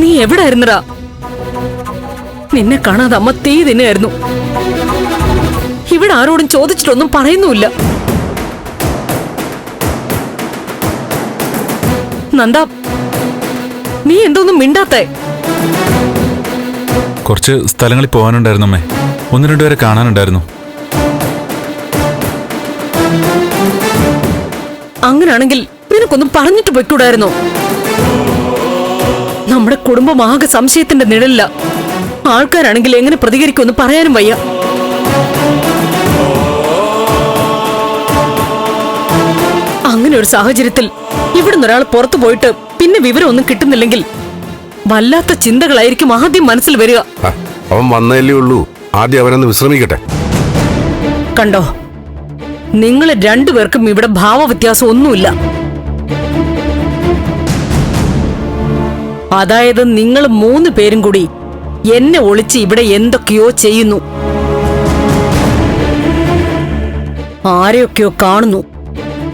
നീ എവിടെ ആയിരുന്നടാ നിന്നെ കാണാതെ അമ്മ തീ തന്നെയായിരുന്നു ഇവിടെ ആരോടും ചോദിച്ചിട്ടൊന്നും പറയുന്നുമില്ല. നന്ദ നീ എന്തോന്നും മിണ്ടാത്തേ? കുറച്ച് സ്ഥലങ്ങളിൽ പോകാനുണ്ടായിരുന്നു അമ്മേ. ഒന്ന് രണ്ടുപേരെ കാണാനുണ്ടായിരുന്നു. അങ്ങനാണെങ്കിൽ നിനക്കൊന്നും പറഞ്ഞിട്ട് പൊയ്ക്കൂടായിരുന്നോ? നമ്മുടെ കുടുംബം ആകെ സംശയത്തിന്റെ നിഴലില്ല ആൾക്കാരാണെങ്കിൽ എങ്ങനെ പ്രതികരിക്കുമെന്ന് പറയാനും വയ്യ. അങ്ങനെ ഒരു സാഹചര്യത്തിൽ ഇവിടുന്ന് ഒരാൾ പുറത്തു പോയിട്ട് പിന്നെ വിവരമൊന്നും കിട്ടുന്നില്ലെങ്കിൽ വല്ലാത്ത ചിന്തകളായിരിക്കും ആദ്യം മനസ്സിൽ വരിക. ആ, അവൻ വന്നതല്ലേ ഉള്ളൂ. ആദ്യം അവനൊന്ന് വിശ്രമിക്കട്ടെ. കണ്ടോ? നിങ്ങൾ രണ്ടുപേർക്കും ഇവിടെ ഭാവവ്യത്യാസം ഒന്നുമില്ല. അതായത് നിങ്ങൾ മൂന്ന് പേരും കൂടി എന്നെ ഒളിച്ച് ഇവിടെ എന്തൊക്കെയോ ചെയ്യുന്നു. ആരെയൊക്കെയോ കാണുന്നു.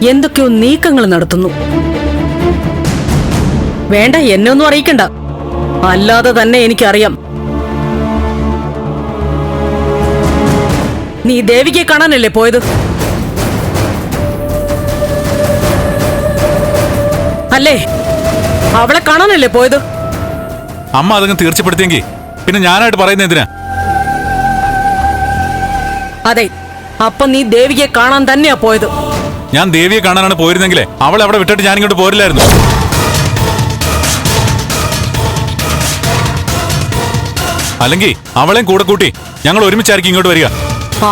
എന്തൊക്കെയോ നീക്കങ്ങൾ നടത്തുന്നു. വേണ്ട എന്നെ ഒന്നും അറിയിക്കണ്ട. അല്ലാതെ തന്നെ എനിക്കറിയാം. നീ ദേവികയെ കാണാനല്ലേ പോയത്? അല്ലേ? അവളെ കാണാനല്ലേ പോയത്? അമ്മ അതങ്ങ് തീർച്ചപ്പെടുത്തിയെങ്കിൽ പിന്നെ ഞാനായിട്ട് പറയുന്ന എന്തിനാ? അതെ അപ്പൊ നീ ദേവിയെ കാണാൻ തന്നെയാ പോയത്. ഞാൻ ദേവിയെ കാണാനാണ് പോയിരുന്നെങ്കിലേ അവളെ അവിടെ വിട്ടിട്ട് ഞാൻ ഇങ്ങോട്ട് പോരില്ലായിരുന്നു. അല്ലെങ്കിൽ അവളെയും കൂടെ കൂട്ടി ഞങ്ങൾ ഒരുമിച്ചായിരിക്കും ഇങ്ങോട്ട് വരിക.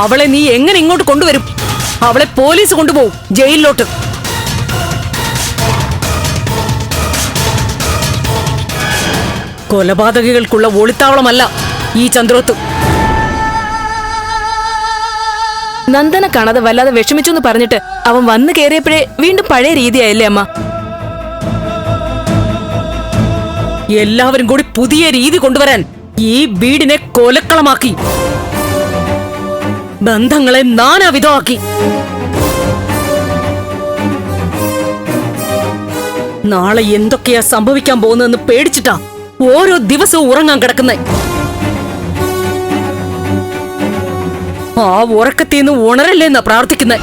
അവളെ നീ എങ്ങനെ ഇങ്ങോട്ട് കൊണ്ടുവരും? അവളെ പോലീസ് കൊണ്ടുപോകും ജയിലിലോട്ട്. കൊലപാതകികൾക്കുള്ള ഒളിത്താവളമല്ല ഈ ചന്ദ്രോത്ത്. നന്ദന കാണാതെ വല്ലാതെ വിഷമിച്ചു എന്ന് പറഞ്ഞിട്ട് അവൻ വന്നു കയറിയപ്പോഴേ വീണ്ടും പഴയ രീതിയായില്ലേ അമ്മ? എല്ലാവരും കൂടി പുതിയ രീതി കൊണ്ടുവരാൻ ഈ വീടിനെ കൊലക്കളമാക്കി. ബന്ധങ്ങളെ നാനാവിധമാക്കി. നാളെ എന്തൊക്കെയാ സംഭവിക്കാൻ പോകുന്നതെന്ന് പേടിച്ചിട്ടാ ഓരോ ദിവസവും ഉറങ്ങാൻ കിടക്കുന്നേ. ആ ഉറക്കത്തിൽ നിന്ന് ഉണരല്ലേ എന്നാ പ്രാർത്ഥിക്കുന്നേ.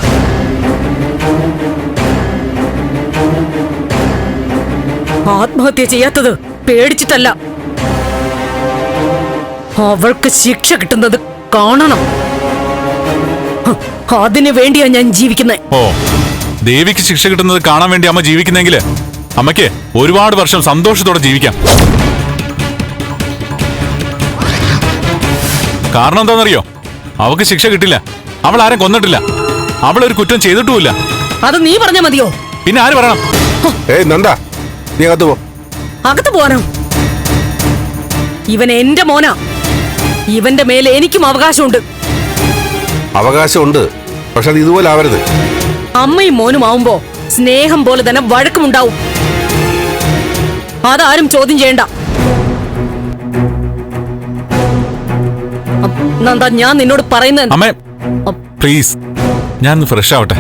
ആത്മഹത്യ ചെയ്യാത്തത് പേടിച്ചിട്ടല്ല. അവൾക്ക് ശിക്ഷ കിട്ടുന്നത് കാണണം. അതിനു വേണ്ടിയാ ഞാൻ ജീവിക്കുന്നത് ഓ ദേവിക്ക് ശിക്ഷ കിട്ടുന്നത് കാണാൻ വേണ്ടി അമ്മ ജീവിക്കുന്നെങ്കിൽ അമ്മയ്ക്ക് ഒരുപാട് വർഷം സന്തോഷത്തോടെ ജീവിക്കാം. കാരണം എന്താണെന്നറിയോ? അവക്ക് ശിക്ഷ കിട്ടില്ല. അവൾ ആരും കൊന്നിട്ടില്ല. അവൾ ഒരു കുറ്റം ചെയ്തിട്ടുമില്ല. അത് നീ പറഞ്ഞാ മതിയോ? പിന്നെ ആര് പറയണം? ഏയ് നന്ദാ. നീ അകത്ത് പോ. അകത്ത് പോവാനോ? ഇവൻ എന്റെ മോനാ. ഇവന്റെ മേലെ എനിക്കും അവകാശമുണ്ട്. അവകാശമുണ്ട്. പക്ഷെ അത് ഇതുപോലെ ആവരുത്. അമ്മയും മോനും ആവുമ്പോ സ്നേഹം പോലെ തന്നെ വഴക്കമുണ്ടാവും. അതാരും ചോദ്യം ചെയ്യണ്ട. നന്ദ ഞാൻ നിന്നോട് പറയുന്നത് അമ്മേ പ്ലീസ് ഞാൻ ഫ്രഷ് ആവട്ടെ.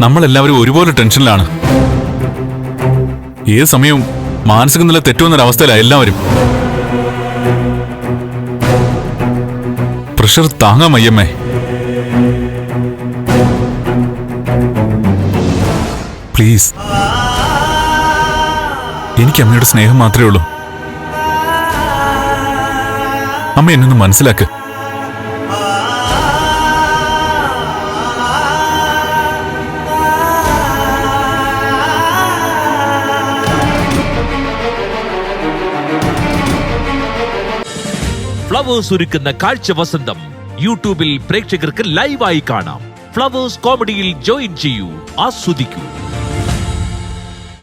നമ്മളെല്ലാവരും ഒരുപോലെ ടെൻഷനിലാണ് ഏത് സമയവും മാനസിക നില തെറ്റുമെന്നൊരവസ്ഥയിലാണ് എല്ലാവരും. പ്രഷർ താങ്ങാൻ വയ്യമ്മേ. പ്ലീസ് എനിക്ക് അമ്മയുടെ സ്നേഹം മാത്രമേ ഉള്ളൂ. അമ്മ എന്നൊന്ന് മനസ്സിലാക്ക്. ഫ്ലവേഴ്സ് ഒരുക്കുന്ന കാഴ്ച വസന്തം യൂട്യൂബിൽ പ്രേക്ഷകർക്ക് ലൈവായി കാണാം. ഫ്ലവേഴ്സ് കോമഡിയിൽ ജോയിൻ ചെയ്യൂ ആസ്വദിക്കൂ.